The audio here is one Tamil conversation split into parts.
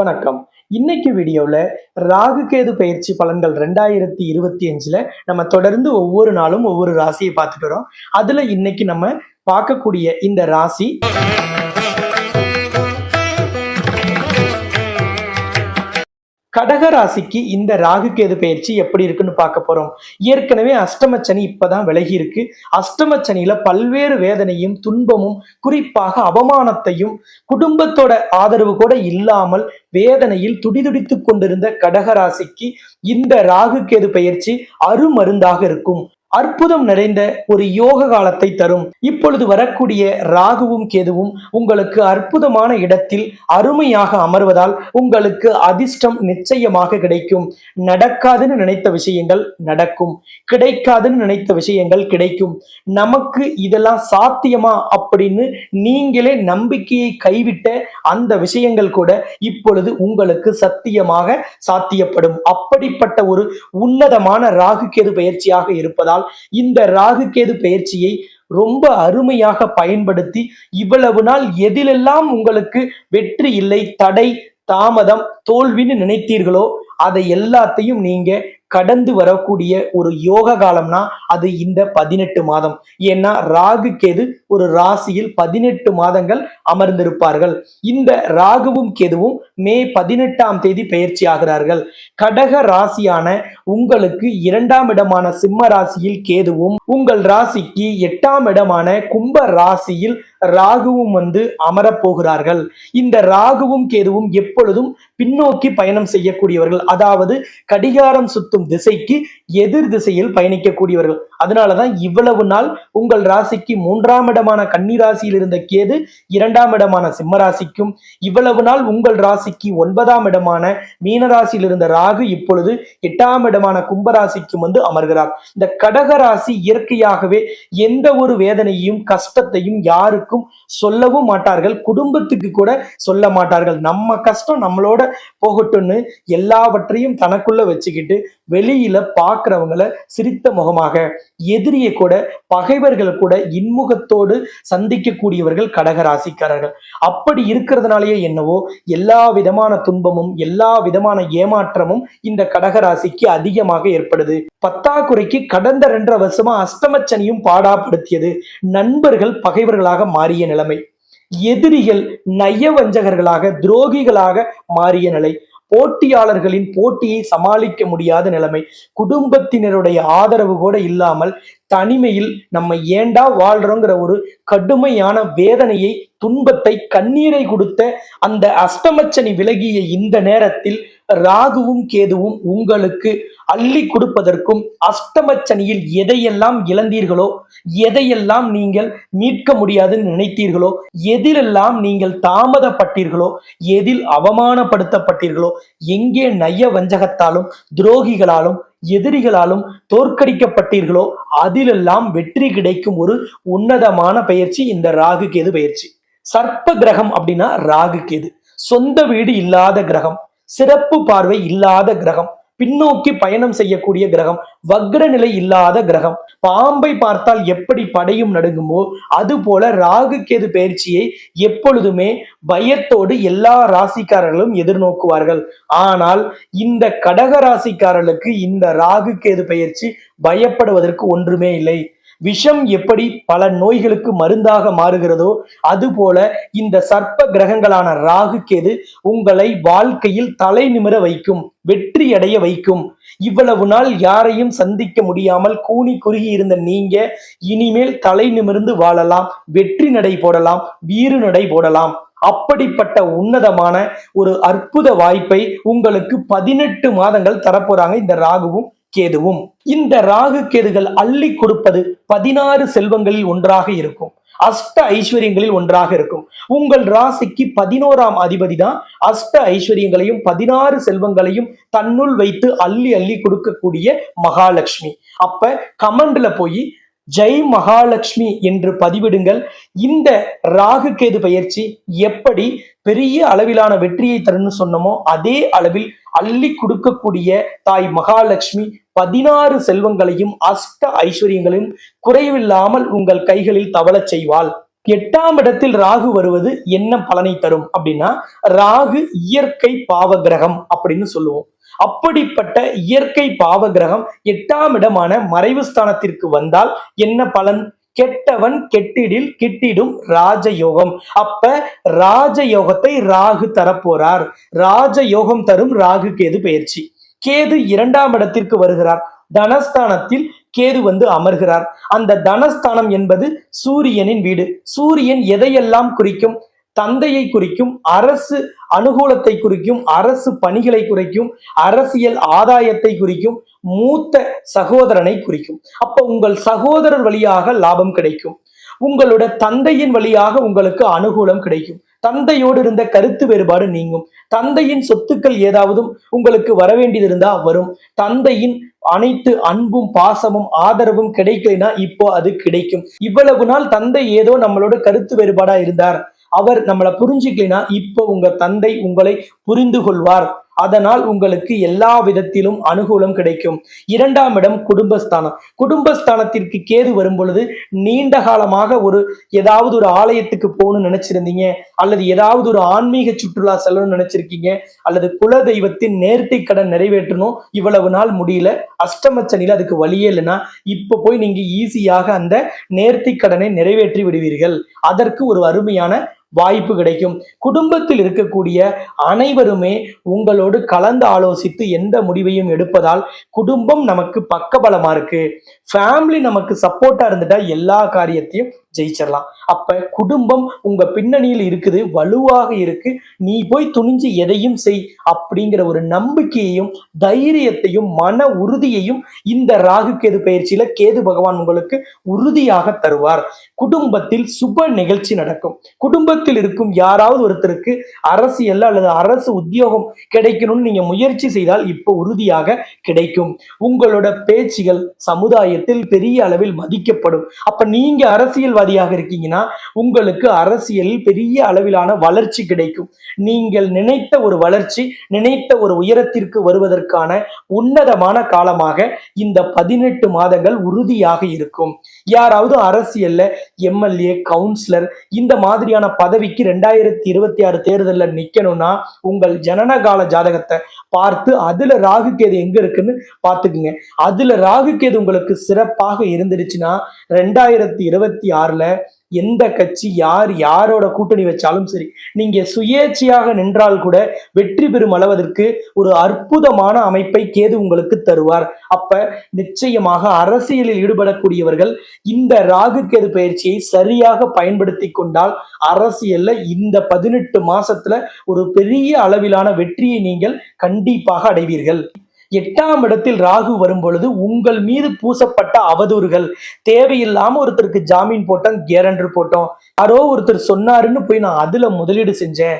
வணக்கம். இன்னைக்கு வீடியோவில் ராகு கேது பயிற்சி பலன்கள் ரெண்டாயிரத்தி இருபத்தி அஞ்சுல நம்ம தொடர்ந்து ஒவ்வொரு நாளும் ஒவ்வொரு ராசியை பார்த்துட்டு வரோம். அதுல இன்னைக்கு நம்ம பார்க்கக்கூடிய இந்த ராசி கடகராசிக்கு இந்த ராகு கேது பயிற்சி எப்படி இருக்குன்னு பார்க்க போறோம். ஏற்கனவே அஷ்டமச்சனி இப்பதான் விலகி இருக்கு. அஷ்டமச்சனியில பல்வேறு வேதனையும் துன்பமும் குறிப்பாக அவமானத்தையும் குடும்பத்தோட ஆதரவு கூட இல்லாமல் வேதனையில் துடிதுடித்து கொண்டிருந்த கடகராசிக்கு இந்த ராகு கேது பயிற்சி அருமருந்தாக இருக்கும். அற்புதம் நிறைந்த ஒரு யோக காலத்தை தரும். இப்பொழுது வரக்கூடிய ராகுவும் கேதுவும் உங்களுக்கு அற்புதமான இடத்தில் அருமையாக அமர்வதால் உங்களுக்கு அதிர்ஷ்டம் நிச்சயமாக கிடைக்கும். நடக்காதுன்னு நினைத்த விஷயங்கள் நடக்கும். கிடைக்காதுன்னு நினைத்த விஷயங்கள் கிடைக்கும். நமக்கு இதெல்லாம் சாத்தியமா அப்படின்னு நீங்களே நம்பிக்கையை கைவிட்ட அந்த விஷயங்கள் கூட இப்பொழுது உங்களுக்கு சத்தியமாக சாத்தியப்படும். அப்படிப்பட்ட ஒரு உன்னதமான ராகு கேது பயிற்சியாக இருப்பதால் இந்த ராகு கேது பயிற்சியை ரொம்ப அருமையாக பயன்படுத்தி இவ்வளவு நாள் எதிலெல்லாம் உங்களுக்கு வெற்றி இல்லை தடை தாமதம் தோல்வின்னு நினைத்தீர்களோ அதை எல்லாத்தையும் நீங்க கடந்து வரக்கூடிய ஒரு யோக காலம்னா அது இந்த பதினெட்டு மாதம். ஏன்னா ராகு கேது ஒரு ராசியில் பதினெட்டு மாதங்கள் அமர்ந்திருப்பார்கள். இந்த ராகுவும் கேதுவும் மே பதினெட்டாம் தேதி பயிற்சி ஆகிறார்கள். கடக ராசியான உங்களுக்கு இரண்டாம் இடமான சிம்ம ராசியில் கேதுவும் உங்கள் ராசிக்கு எட்டாம் இடமான கும்ப ராசியில் ராகுவும் வந்து அமரப்போகிறார்கள். இந்த ராகுவும் கேதுவும் எப்பொழுதும் பின்னோக்கி பயணம் செய்யக்கூடியவர்கள். அதாவது கடிகாரம் செலுத்தும் திசைக்கு எதிர் திசையில் பயணிக்கக்கூடியவர்கள். அதனாலதான் இவ்வளவு நாள் உங்கள் ராசிக்கு மூன்றாம் இடமான கன்னி ராசியில் இருந்த கேது இரண்டாம் இடமான சிம்ம ராசிக்கும் இவ்வளவு நாள் உங்கள் ராசிக்கு ஒன்பதாம் இடமான மீன ராசியில் இருந்த ராகு இப்பொழுது எட்டாம் இடமான கும்பராசிக்கும் வந்து அமர்கிறார். இந்த கடக ராசி இயற்கையாகவே எந்த ஒரு வேதனையும் கஷ்டத்தையும் யாருக்கும் சொல்லவும் மாட்டார்கள். குடும்பத்துக்கு கூட சொல்ல மாட்டார்கள். நம்ம கஷ்டம் நம்மளோட போகட்டும்னு எல்லாவற்றையும் தனக்குள்ள வச்சுக்கிட்டு வெளியில பாக்குறவங்கள சிரித்த முகமாக எதிரியை கூட பகைவர்கள் கூட இன்முகத்தோடு சந்திக்கக்கூடியவர்கள் கடகராசிக்காரர்கள். அப்படி இருக்கிறதுனாலயே என்னவோ எல்லா விதமான துன்பமும் எல்லா விதமான ஏமாற்றமும் இந்த கடகராசிக்கு அதிகமாக ஏற்படுது. பத்தாக்குறைக்கு கடந்த ரெண்டரை வருஷமா அஷ்டமச்சனியும் பாடாப்படுத்தியது. நண்பர்கள் பகைவர்களாக மாறிய நிலைமை. எதிரிகள் நயவஞ்சகர்களாக துரோகிகளாக மாறிய நிலை. போட்டியாளர்களின் போட்டியை சமாளிக்க முடியாத நிலைமை. குடும்பத்தினருடைய ஆதரவு கூட இல்லாமல் தனிமையில் நம்ம ஏண்டா வாழ்றோங்கிற ஒரு கடுமையான வேதனையை துன்பத்தை கண்ணீரை கொடுத்த அந்த அஷ்டமச்சனி விலகிய இந்த நேரத்தில் ராகுவும் கேதுவும் உங்களுக்கு அள்ளி கொடுப்பதற்கும் அஷ்டமச்சனியில் எதையெல்லாம் இழந்தீர்களோ எதையெல்லாம் நீங்கள் மீட்க முடியாதுன்னு நினைத்தீர்களோ எதிலெல்லாம் நீங்கள் தாமதப்பட்டீர்களோ எதில் அவமானப்படுத்தப்பட்டீர்களோ எங்கே நய வஞ்சகத்தாலும் துரோகிகளாலும் எதிரிகளாலும் தோற்கடிக்கப்பட்டீர்களோ அதிலெல்லாம் வெற்றி கிடைக்கும் ஒரு உன்னதமான பயிற்சி இந்த ராகு கேது பயிற்சி சர்ப்ப கிரகம் அப்படின்னா ராகு கேது சொந்த வீடு இல்லாத கிரகம். சிறப்பு பார்வை இல்லாத கிரகம் பின்னோக்கி பயணம் செய்யக்கூடிய கிரகம் வக்ர நிலை இல்லாத கிரகம். பாம்பை பார்த்தால் எப்படி படையும் நடுங்குமோ அது போல ராகு கேது பயிற்சியை எப்பொழுதுமே பயத்தோடு எல்லா ராசிக்காரர்களும் எதிர்நோக்குவார்கள். ஆனால் இந்த கடக ராசிக்காரர்களுக்கு இந்த ராகு கேது பயிற்சி பயப்படுவதற்கு ஒன்றுமே இல்லை. விஷம் எப்படி பல நோய்களுக்கு மருந்தாக மாறுகிறதோ அதுபோல இந்த சர்ப்ப கிரகங்களான ராகு கேது உங்களை வாழ்க்கையில் தலை நிமிர வைக்கும் வெற்றி அடைய வைக்கும். இவ்வளவு நாள் யாரையும் சந்திக்க முடியாமல் கூனி குறுகி இருந்த நீங்க இனிமேல் தலை நிமிர்ந்து வாழலாம் வெற்றி நடை போடலாம் வீறு நடை போடலாம். அப்படிப்பட்ட உன்னதமான ஒரு அற்புத வாய்ப்பை உங்களுக்கு பதினெட்டு மாதங்கள் தரப்போறாங்க இந்த ராகுவும். கேதுவும் இந்த ராகு கேதுகள் அள்ளி கொடுப்பது பதினாறு செல்வங்களில் ஒன்றாக இருக்கும். அஷ்ட ஐஸ்வர்யங்களில் ஒன்றாக இருக்கும். உங்கள் ராசிக்கு பதினோராம் அதிபதி தான் அஷ்ட ஐஸ்வர்யங்களையும் பதினாறு செல்வங்களையும் தன்னுள் வைத்து அள்ளி அள்ளி கொடுக்கக்கூடிய மகாலட்சுமி. அப்ப கமெண்ட்ல போய் ஜெய் மகாலட்சுமி என்று பதிவிடுங்கள். இந்த ராகு கேது பயிற்சி எப்படி பெரிய அளவிலான வெற்றியை தரும்னு சொன்னமோ அதே அளவில் அள்ளி கொடுக்கக்கூடிய தாய் மகாலட்சுமி பதினாறு செல்வங்களையும் அஷ்ட ஐஸ்வர்யங்களையும் குறைவில்லாமல் உங்கள் கைகளில் தவளச் செய்வாள். எட்டாம் இடத்தில் ராகு வருவது என்ன பலனை தரும் அப்படின்னா ராகு இயற்கை பாவ கிரகம் அப்படின்னு சொல்லுவோம். அப்படிப்பட்ட இயற்கை பாவ கிரகம் எட்டாம் இடமான மறைவு ஸ்தானத்திற்கு வந்தால் என்ன பலன்? கெட்டவன் கெட்டிடில் கிட்டிடும் ராஜயோகம். அப்ப ராஜயோகத்தை ராகு தரப்போறார். ராஜயோகம் தரும் ராகு கேது பயிற்சி கேது இரண்டாம் இடத்திற்கு வருகிறார். தனஸ்தானத்தில் கேது வந்து அமர்கிறார். அந்த தனஸ்தானம் என்பது சூரியனின் வீடு. சூரியன் எதையெல்லாம் குறிக்கும்? தந்தையை குறிக்கும் அரசு அனுகூலத்தை குறிக்கும் அரசு பணிகளை குறிக்கும் அரசியல் ஆதாயத்தை குறிக்கும் மூத்த சகோதரனை குறிக்கும். அப்ப உங்கள் சகோதரர் வழியாக லாபம் கிடைக்கும். உங்களோட தந்தையின் வழியாக உங்களுக்கு அனுகூலம் கிடைக்கும். தந்தையோடு இருந்த கருத்து வேறுபாடு நீங்கும். தந்தையின் சொத்துக்கள் ஏதாவது உங்களுக்கு வர வேண்டியது இருந்தா வரும். தந்தையின் அனைத்து அன்பும் பாசமும் ஆதரவும் கிடைக்கலைன்னா இப்போ அது கிடைக்கும். இவ்வளவு நாள் தந்தை ஏதோ நம்மளோட கருத்து வேறுபாடா இருந்தார். அவர் நம்மளை புரிஞ்சுக்கலைன்னா இப்போ உங்க தந்தை உங்களை புரிந்து கொள்வார் அதனால் உங்களுக்கு எல்லா விதத்திலும் அனுகூலம் கிடைக்கும். இரண்டாம் இடம் குடும்பஸ்தானம். குடும்பஸ்தானத்திற்கு கேது வரும் பொழுது நீண்ட காலமாக ஒரு ஏதாவது ஒரு ஆலயத்துக்கு போகணும்னு நினைச்சிருந்தீங்க அல்லது ஏதாவது ஒரு ஆன்மீக சுற்றுலா செல்லணும்னு நினைச்சிருக்கீங்க அல்லது குல தெய்வத்தின் நேர்த்தி கடன் நிறைவேற்றணும் இவ்வளவு நாள் முடியல அஷ்டமச்சனில அதுக்கு வழியே இல்லைன்னா இப்ப போய் நீங்க ஈஸியாக அந்த நேர்த்தி கடனை நிறைவேற்றி விடுவீர்கள். அதற்கு ஒரு அருமையான வாய்ப்பு கிடைக்கும். குடும்பத்தில் இருக்கக்கூடிய அனைவருமே உங்களோடு கலந்து ஆலோசித்து எந்த முடிவையும் எடுப்பதால் குடும்பம் நமக்கு பக்கபலமா இருக்கு. ஃபேமிலி நமக்கு சப்போர்ட்டா இருந்துட்டா எல்லா காரியத்தையும் ஜெயிச்சிடலாம் அப்ப குடும்பம் உங்க பின்னணியில் இருக்குது வலுவாக இருக்கு. நீ போய் துணிஞ்சு எதையும் செய் அப்படிங்கிற ஒரு நம்பிக்கையையும் தைரியத்தையும் மன உறுதியையும் இந்த ராகு கேது பயிற்சியில கேது பகவான் உங்களுக்கு உறுதியாக தருவார். குடும்பத்தில் சுப நிகழ்ச்சி நடக்கும். குடும்பத்தில் இருக்கும் யாராவது ஒருத்தருக்கு அரசியல் அல்லது அரசு உத்தியோகம் கிடைக்கணும்னு நீங்க முயற்சி செய்தால் இப்போ உறுதியாக கிடைக்கும். உங்களோட பேச்சுகள் சமுதாயத்தில் பெரிய அளவில் மதிக்கப்படும். அப்ப நீங்க அரசியல்வாதியாக இருக்கீங்கன்னா உங்களுக்கு அரசியலில் பெரிய அளவிலான வளர்ச்சி கிடைக்கும். நீங்கள் நினைத்த ஒரு வளர்ச்சி நினைத்த ஒரு உயரத்திற்கு வருவதற்கான உன்னதமான காலமாக இந்த பதினெட்டு மாதங்கள் உறுதியாக இருக்கும். யாராவது அரசியல்ல எம்எல்ஏ கவுன்சிலர் இந்த மாதிரியான பதவிக்கு ரெண்டாயிரத்தி இருபத்தி ஆறு தேர்தலில் நிக்கணும்னா உங்கள் ஜனனகால ஜாதகத்தை பார்த்து அதுல ராகு கேது எங்க இருக்குன்னு பார்த்துக்குங்க. அதுல ராகு கேது உங்களுக்கு சிறப்பாக இருந்துடுச்சுன்னா ரெண்டாயிரத்தி இருபத்தி ஆறுல எந்த கட்சி யார் யாரோட கூட்டணி வச்சாலும் சரி நீங்க சுயேட்சையாக நின்றால் கூட வெற்றி பெறும் அளவதற்கு ஒரு அற்புதமான அமைப்பை கேது உங்களுக்கு தருவார். அப்ப நிச்சயமாக அரசியலில் ஈடுபடக்கூடியவர்கள் இந்த ராகு கேது பயிற்சியை சரியாக பயன்படுத்தி கொண்டால் அரசியல்ல இந்த பதினெட்டு மாசத்துல ஒரு பெரிய அளவிலான வெற்றியை நீங்கள் கண்டிப்பாக அடைவீர்கள். எட்டாம் இடத்தில் ராகு வரும் பொழுது உங்கள் மீது பூசப்பட்ட அவதூறுகள். தேவையில்லாம ஒருத்தருக்கு ஜாமீன் போட்டோம் கேரண்டர் போட்டோம். யாரோ ஒருத்தர் சொன்னாருன்னு போய் நான் அதுல முதலீடு செஞ்சேன்.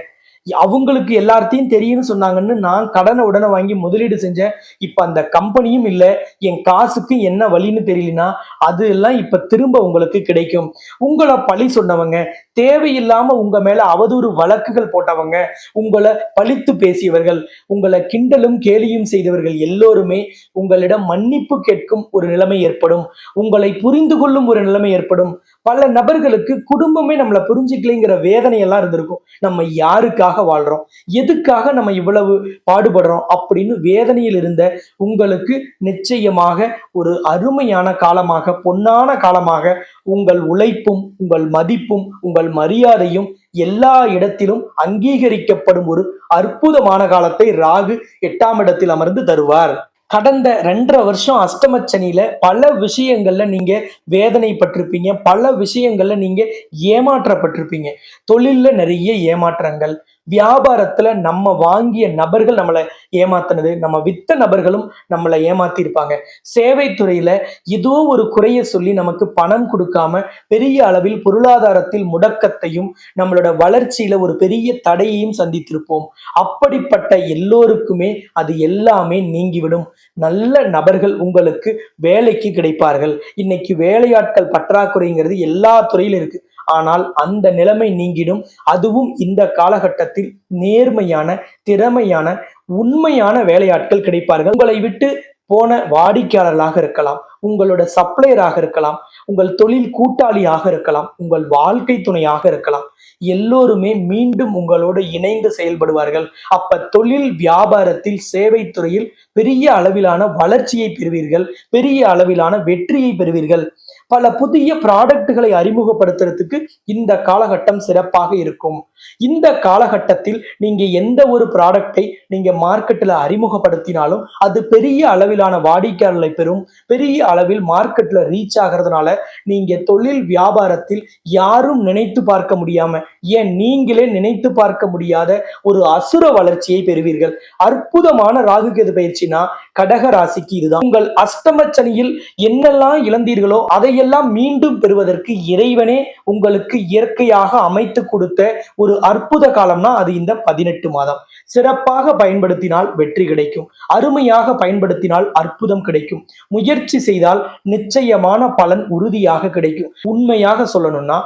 அவங்களுக்கு எல்லாத்தையும் தெரியும்னு சொன்னாங்கன்னு நான் கடனை உடனே வாங்கி முதலீடு செஞ்சேன். இப்ப அந்த கம்பெனியும் இல்லை. என் காசுக்கு என்ன வழின்னு தெரியலனா அது எல்லாம் இப்ப திரும்ப உங்களுக்கு கிடைக்கும். உங்களை பழி சொன்னவங்க தேவையில்லாம உங்க மேல அவதூறு வழக்குகள் போட்டவங்க உங்களை பழித்து பேசியவர்கள் உங்களை கிண்டலும் கேலியும் செய்தவர்கள் எல்லோருமே உங்களிடம் மன்னிப்பு கேட்கும் ஒரு நிலைமை ஏற்படும். உங்களை புரிந்து கொள்ளும் ஒரு நிலைமை ஏற்படும். பல நபர்களுக்கு குடும்பமே நம்மளை புரிஞ்சுக்கலைங்கிற வேதனையெல்லாம் இருந்திருக்கும். நம்ம யாருக்காக வாழ்றோம்? எதுக்காக நம்ம இவ்வளவு பாடுபடுறோம்? அப்படின்னு வேதனையில் இருந்த உங்களுக்கு நிச்சயமாக ஒரு அருமையான காலமாக பொன்னான காலமாக உங்கள் உழைப்பும் உங்கள் மதிப்பும் உங்கள் மரியாதையும் எல்லா இடத்திலும் அங்கீகரிக்கப்படும் ஒரு அற்புதமான காலத்தை ராகு எட்டாம் இடத்தில் அமர்ந்து தருவார். கடந்த ரெண்டரை வருஷம் அஷ்டமச்சனியில பல விஷயங்கள்ல நீங்க வேதனைப்பட்டிருப்பீங்க. பல விஷயங்கள்ல நீங்க ஏமாற்றப்பட்டிருப்பீங்க. தொழில்ல நிறைய ஏமாற்றங்கள். வியாபாரத்துல நம்ம வாங்கிய நபர்கள் நம்மளை ஏமாத்தினது நம்ம வித்த நபர்களும் நம்மளை ஏமாத்தியிருப்பாங்க. சேவை துறையில ஏதோ ஒரு குறைய சொல்லி நமக்கு பணம் கொடுக்காம பெரிய அளவில் பொருளாதாரத்தில் முடக்கத்தையும் நம்மளோட வளர்ச்சியில ஒரு பெரிய தடையையும் சந்தித்திருப்போம். அப்படிப்பட்ட எல்லோருக்குமே அது எல்லாமே நீங்கிவிடும். நல்ல நபர்கள் உங்களுக்கு வேலைக்கு கிடைப்பார்கள். இன்னைக்கு வேலையாட்கள் பற்றாக்குறைங்கிறது எல்லா துறையிலும் இருக்கு. ஆனால் அந்த நிலைமை நீங்கிடும். அதுவும் இந்த காலகட்டத்தில் நேர்மையான திறமையான உண்மையான வேலையாட்கள் கிடைப்பார்கள். உங்களை விட்டு போன வாடிக்கையாளர்களாக இருக்கலாம் உங்களோட சப்ளையராக இருக்கலாம் உங்கள் தொழில் கூட்டாளியாக இருக்கலாம் உங்கள் வாழ்க்கை துணையாக இருக்கலாம். எல்லோருமே மீண்டும் உங்களோடு இணைந்து செயல்படுவார்கள். அப்ப தொழில் வியாபாரத்தில் சேவை துறையில் பெரிய அளவிலான வளர்ச்சியை பெறுவீர்கள் பெரிய அளவிலான வெற்றியை பெறுவீர்கள். பல புதிய ப்ராடக்ட்களை அறிமுகப்படுத்துறதுக்கு இந்த காலகட்டம் சிறப்பாக இருக்கும். இந்த காலகட்டத்தில் நீங்க எந்த ஒரு ப்ராடக்டை நீங்க மார்க்கெட்டில் அறிமுகப்படுத்தினாலும் அது பெரிய அளவிலான வாடிக்கையாளர்களை பெறும். பெரிய அளவில் மார்க்கெட்ல ரீச் ஆகிறதுனால நீங்க தொழில் வியாபாரத்தில் யாரும் நினைத்து பார்க்க முடியாம ஏன் நீங்களே நினைத்து பார்க்க முடியாத ஒரு அசுர வளர்ச்சியை பெறுவீர்கள். அற்புதமான ராகு கேது பயிற்சினா கடக ராசிக்கு இதுதான். உங்கள் அஷ்டம சனியில் என்னெல்லாம் இழந்தீர்களோ அதை அதையெல்லாம் மீண்டும் பெறுவதற்கு இறைவனே உங்களுக்கு இயற்கையாக அமைத்து கொடுத்த ஒரு அற்புத காலம்னா அது இந்த பதினெட்டு மாதம். சிறப்பாக பயன்படுத்தினால் வெற்றி கிடைக்கும். அருமையாக பயன்படுத்தினால் அற்புதம் கிடைக்கும். முயற்சி செய்தால் நிச்சயமான பலன் உறுதியாக கிடைக்கும். உண்மையாக சொல்லணும்னா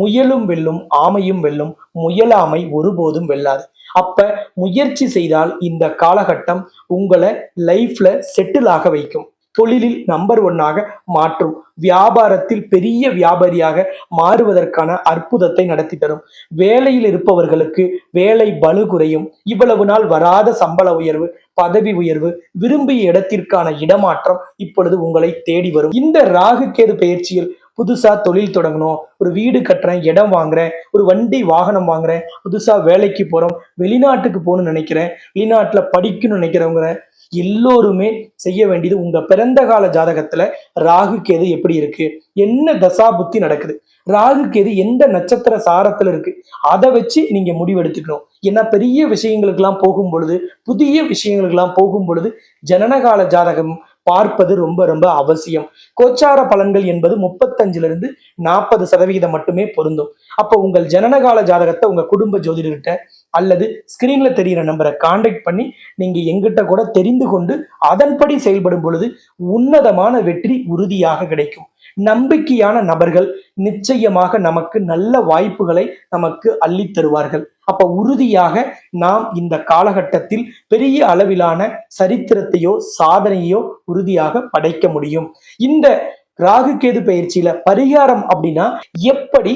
முயலும் வெல்லும் ஆமையும் வெல்லும் முயலாமை ஒருபோதும் வெல்லாது. அப்ப முயற்சி செய்தால் இந்த காலகட்டம் உங்களை லைஃப்ல செட்டில் ஆக வைக்கும். தொழிலில் நம்பர் ஒன்னாக மாற்றும். வியாபாரத்தில் பெரிய வியாபாரியாக மாறுவதற்கான அற்புதத்தை நடத்தி தரும். வேலையில் இருப்பவர்களுக்கு வேலை பலு குறையும். இவ்வளவு நாள் வராத சம்பள உயர்வு பதவி உயர்வு விரும்பிய இடத்திற்கான இடமாற்றம் இப்பொழுது உங்களை தேடி வரும். இந்த ராகு பயிற்சியில் புதுசா தொழில் தொடங்கணும். ஒரு வீடு கட்டுறேன் இடம் வாங்குறேன் ஒரு வண்டி வாகனம் வாங்குறேன் புதுசா வேலைக்கு போறோம் வெளிநாட்டுக்கு போகணும்னு நினைக்கிறேன் வெளிநாட்டுல படிக்கணும்னு நினைக்கிறவங்க எல்லோருமே செய்ய வேண்டியது உங்க பிறந்த கால ஜாதகத்துல ராகு கேது எப்படி இருக்கு? என்ன தசா புத்தி நடக்குது? ராகு கேது எந்த நட்சத்திர சாரத்துல இருக்கு? அதை வச்சு நீங்க முடிவெடுத்துக்கணும். ஏன்னா பெரிய விஷயங்களுக்கெல்லாம் போகும் பொழுது புதிய விஷயங்களுக்கெல்லாம் போகும் பொழுது ஜனனகால ஜாதகம் பார்ப்பது ரொம்ப ரொம்ப அவசியம். கோச்சார பலன்கள் என்பது முப்பத்தஞ்சுல இருந்து நாற்பது சதவிகிதம் மட்டுமே பொருந்தும். அப்போ உங்கள் ஜனனகால ஜாதகத்தை உங்க குடும்ப ஜோதிடர்கிட்ட அல்லது ஸ்கிரீன்ல தெரியிற நம்பரை காண்டாக்ட் பண்ணி நீங்க எங்கிட்ட கூட தெரிந்து கொண்டு அதன்படி செயல்படும் பொழுது உன்னதமான வெற்றி உறுதியாக கிடைக்கும். நம்பிக்கையான நபர்கள் நிச்சயமாக நமக்கு நல்ல வாய்ப்புகளை நமக்கு அள்ளி தருவார்கள். அப்ப உறுதியாக நாம் இந்த காலகட்டத்தில் பெரிய அளவிலான சரித்திரத்தையோ சாதனையோ உறுதியாக படைக்க முடியும். இந்த ராகு கேது பயிற்சியில பரிகாரம் அப்படின்னா எப்படி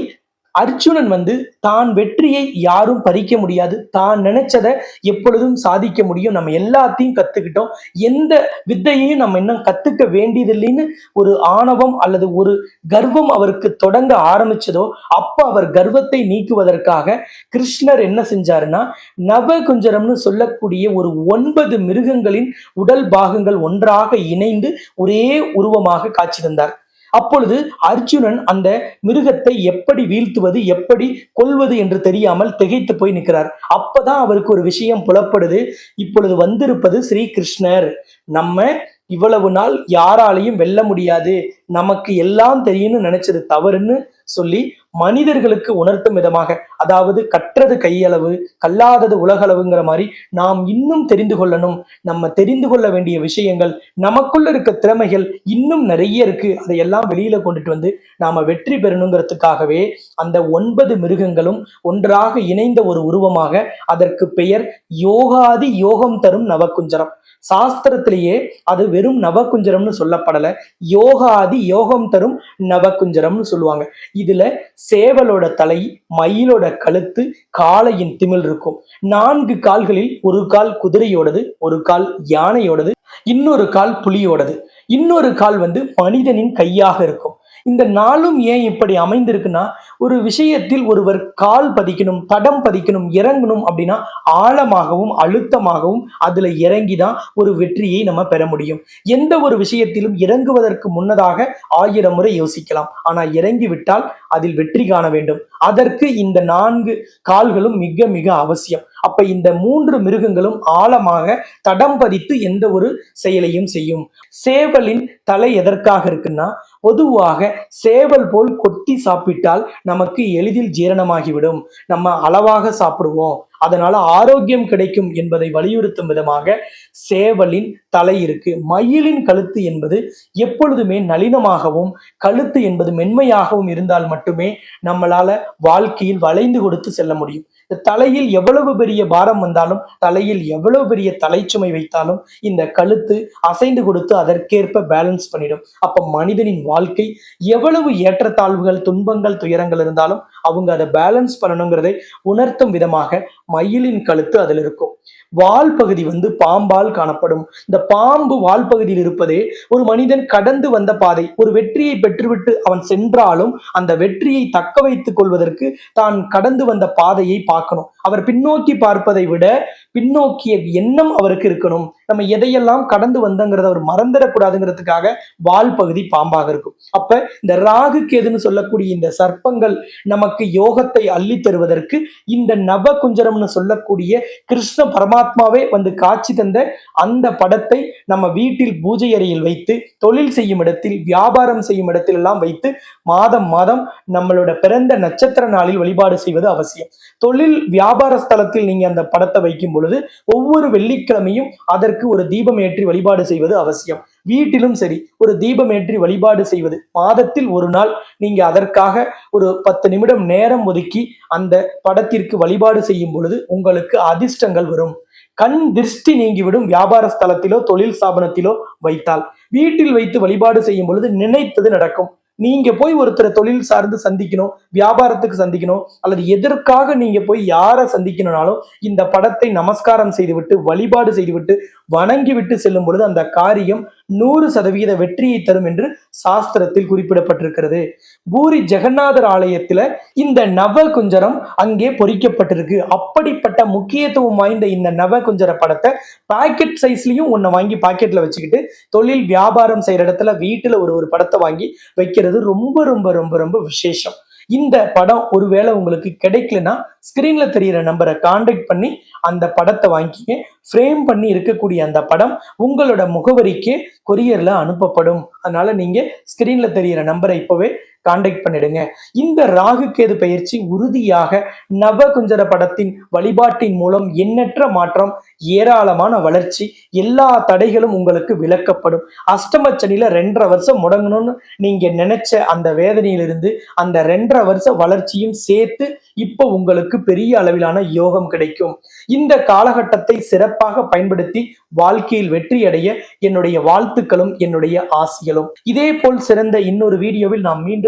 அர்ஜுனன் வந்து தான் வெற்றியை யாரும் பறிக்க முடியாது. தான் நினைச்சதை எப்பொழுதும் சாதிக்க முடியும். நம்ம எல்லாத்தையும் கத்துக்கிட்டோம். எந்த வித்தையையும் நம்ம இன்னும் கத்துக்க வேண்டியதில்லைன்னு ஒரு ஆணவம் அல்லது ஒரு கர்வம் அவருக்கு தொடங்க ஆரம்பிச்சதோ அப்ப அவர் கர்வத்தை நீக்குவதற்காக கிருஷ்ணர் என்ன செஞ்சாருன்னா நவகுஞ்சரம்னு சொல்லக்கூடிய ஒரு ஒன்பது மிருகங்களின் உடல் பாகங்கள் ஒன்றாக இணைந்து ஒரே உருவமாக காட்சி தந்தார். அப்பொழுது அர்ஜுனன் அந்த மிருகத்தை எப்படி வீழ்த்துவது எப்படி கொல்வது என்று தெரியாமல் திகைத்து போய் நிற்கிறார். அப்பதான் அவருக்கு ஒரு விஷயம் புலப்படுது. இப்பொழுது வந்திருப்பது ஸ்ரீ கிருஷ்ணர் நம்ம இவ்வளவு நாள் யாராலையும் வெல்ல முடியாது. நமக்கு எல்லாம் தெரியும்னு நினைச்சது தவறுன்னு சொல்லி மனிதர்களுக்கு உணர்த்தும் விதமாக அதாவது கற்றது கையளவு கல்லாதது உலகளவுங்கிற மாதிரி நாம் இன்னும் தெரிந்து கொள்ளணும் நம்ம தெரிந்து கொள்ள வேண்டிய விஷயங்கள் நமக்குள்ள இருக்க திறமைகள் இன்னும் நிறைய இருக்கு. அதையெல்லாம் வெளியில கொண்டுட்டு வந்து நாம வெற்றி பெறணுங்கிறதுக்காகவே அந்த ஒன்பது மிருகங்களும் ஒன்றாக இணைந்த ஒரு உருவமாக அதற்கு பெயர் யோகாதி யோகம் தரும் நவகுஞ்சரம் சாஸ்திரத்திலேயே அது வெறும் நவகுஞ்சரம்னு சொல்லப்படல யோகாதி யோகம் தரும் நவகுஞ்சரம்னு சொல்லுவாங்க. இதுல சேவலோட தலை மயிலோட கழுத்து காளையின் திமில் இருக்கும். நான்கு கால்களில் ஒரு கால் குதிரையோடது ஒரு கால் யானையோடது இன்னொரு கால் புலியோடது. இன்னொரு கால் வந்து மனிதனின் கையாக இருக்கும். இந்த நாளும் ஏன் இப்படி அமைந்திருக்குன்னா ஒரு விஷயத்தில் ஒருவர் கால் பதிக்கணும் தடம் பதிக்கணும் இறங்கணும் அப்படின்னா ஆழமாகவும் அழுத்தமாகவும் அதுல இறங்கி தான் ஒரு வெற்றியை நம்ம பெற முடியும். எந்த ஒரு விஷயத்திலும் இறங்குவதற்கு முன்னதாக ஆயிரம் முறை யோசிக்கலாம். ஆனா இறங்கி விட்டால் அதில் வெற்றி காண வேண்டும். அதற்கு இந்த நான்கு கால்களும் மிக மிக அவசியம். அப்ப இந்த மூன்று மிருகங்களும் ஆழமாக தடம் பதித்து எந்த ஒரு செயலையும் செய்யும். சேவலின் தலை எதற்காக இருக்குன்னா பொதுவாக சேவல் போல் கொட்டி சாப்பிட்டால் நமக்கு எளிதில் ஜீரணமாகிவிடும். நம்ம அளவாக சாப்பிடுவோம். அதனால ஆரோக்கியம் கிடைக்கும் என்பதை வலியுறுத்தும் விதமாக சேவலின் தலை இருக்கு. மயிலின் கழுத்து என்பது எப்பொழுதுமே நளினமாகவும் கழுத்து என்பது மென்மையாகவும் இருந்தால் மட்டுமே நம்மளால வாழ்க்கையில் வளைந்து கொடுத்து செல்ல முடியும். இந்த தலையில் எவ்வளவு பெரிய பாரம் வந்தாலும் தலையில் எவ்வளவு பெரிய தலைச்சுமை வைத்தாலும் இந்த கழுத்து அசைந்து கொடுத்து அதற்கேற்ப பேலன்ஸ் பண்ணிடும். அப்ப மனிதனின் வாழ்க்கை எவ்வளவு ஏற்றத்தாழ்வுகள் துன்பங்கள் துயரங்கள் இருந்தாலும் அவங்க அதை பேலன்ஸ் பண்ணணுங்கிறதை உணர்த்தும் விதமாக மயிலின் கழுத்து அதில் இருக்கும். வால் பகுதி வந்து பாம்பால் காணப்படும். இந்த பாம்பு வால் பகுதியில் இருப்பதே ஒரு மனிதன் கடந்து வந்த பாதை. ஒரு வெற்றியை பெற்றுவிட்டு அவன் சென்றாலும் அந்த வெற்றியை தக்க வைத்துக் கொள்வதற்கு தான் கடந்து வந்த பாதையை பார்க்கணும். அவர் பின்னோக்கி பார்ப்பதை விட பின்னோக்கிய எண்ணம் அவருக்கு இருக்கணும். நம்ம எதையெல்லாம் கடந்து வந்தங்கிறத அவர் மறந்துடக்கூடாதுங்கிறதுக்காக வால் பகுதி பாம்பாக இருக்கும். அப்ப இந்த ராகு கேதுன்னு சொல்லக்கூடிய இந்த சர்ப்பங்கள் நமக்கு யோகத்தை அள்ளி தருவதற்கு இந்த நவ குஞ்சரம்னு சொல்லக்கூடிய கிருஷ்ண பரமாத்மாவே வந்து காட்சி தந்த அந்த படத்தை நம்ம வீட்டில் பூஜை அறையில் வைத்து தொழில் செய்யும் இடத்தில் வியாபாரம் செய்யும் இடத்தில் எல்லாம் வைத்து மாதம் மாதம் நம்மளோட பிறந்த நட்சத்திர நாளில் வழிபாடு செய்வது அவசியம். தொழில் வியாபார ஸ்தலத்தில் நீங்க அந்த படத்தை வைக்கும் பொழுது பொழுது ஒவ்வொரு வெள்ளிக்கிழமையும் அதற்கு ஒரு தீபம் ஏற்றி வழிபாடு செய்வது அவசியம். வீட்டிலும் சரி ஒரு தீபம் ஏற்றி வழிபாடு செய்வது. மாதத்தில் ஒரு நாள் நீங்க அதற்காக ஒரு பத்து நிமிடம் நேரம் ஒதுக்கி அந்த படத்திற்கு வழிபாடு செய்யும் பொழுது உங்களுக்கு அதிர்ஷ்டங்கள் வரும். கண் திருஷ்டி நீங்கிவிடும் வியாபார ஸ்தலத்திலோ தொழில் ஸ்தாபனத்திலோ வைத்தால். வீட்டில் வைத்து வழிபாடு செய்யும் பொழுது நினைத்தது நடக்கும். நீங்க போய் ஒருத்தரை தொழில் சார்ந்து சந்திக்கணும் வியாபாரத்துக்கு சந்திக்கணும் அல்லது எதற்காக நீங்க போய் யாரை சந்திக்கணும்னாலும் இந்த படத்தை நமஸ்காரம் செய்துவிட்டு வழிபாடு செய்துவிட்டு வணங்கி விட்டு செல்லும் பொழுது அந்த காரியம் நூறு சதவீத வெற்றியை தரும் என்று சாஸ்திரத்தில் குறிப்பிடப்பட்டிருக்கிறது. பூரி ஜெகநாதர் ஆலயத்துல இந்த நவ குஞ்சரம் அங்கே பொறிக்கப்பட்டிருக்கு. அப்படிப்பட்ட முக்கியத்துவம் வாய்ந்த இந்த நவ குஞ்சர படத்தை பாக்கெட் சைஸ்லயும் ஒன்னை வாங்கி பாக்கெட்ல வச்சுக்கிட்டு தொழில் வியாபாரம் செய்யற இடத்துல வீட்டுல ஒரு ஒரு படத்தை வாங்கி வைக்கிறது ரொம்ப ரொம்ப ரொம்ப ரொம்ப விசேஷம். இந்த படம் ஒருவேளை உங்களுக்கு கிடைக்கலனா ஸ்கிரீன்ல தெரியிற நம்பரை காண்டாக்ட் பண்ணி அந்த படத்தை வாங்கிக்கிங்க. ஃப்ரேம் பண்ணி இருக்கக்கூடிய அந்த படம் உங்களோட முகவரிக்கு கொரியர்ல அனுப்பப்படும். அதனால நீங்க ஸ்கிரீன்ல தெரியிற நம்பரை இப்பவே காண்டாக்ட் பண்ணிடுங்க. இந்த ராகு கேது பயிற்சி உறுதியாக நவகுஞ்சர படத்தின் வழிபாட்டின் மூலம் எண்ணற்ற மாற்றம் ஏராளமான வளர்ச்சி எல்லா தடைகளும் உங்களுக்கு விளக்கப்படும். அஷ்டமச்சனில ரெண்டரை வருஷம் முடங்கணும்னு நீங்க நினைச்ச அந்த வேதனையிலிருந்து அந்த ரெண்டரை வருஷ வளர்ச்சியும் சேர்த்து இப்போ உங்களுக்கு பெரிய அளவிலான யோகம் கிடைக்கும். இந்த காலகட்டத்தை சிறப்பாக பயன்படுத்தி வாழ்க்கையில் வெற்றி அடைய என்னுடைய வாழ்த்துக்களும் என்னுடைய ஆசைகளும். இதே போல் சிறந்த இன்னொரு வீடியோவில் நாம் மீண்டும்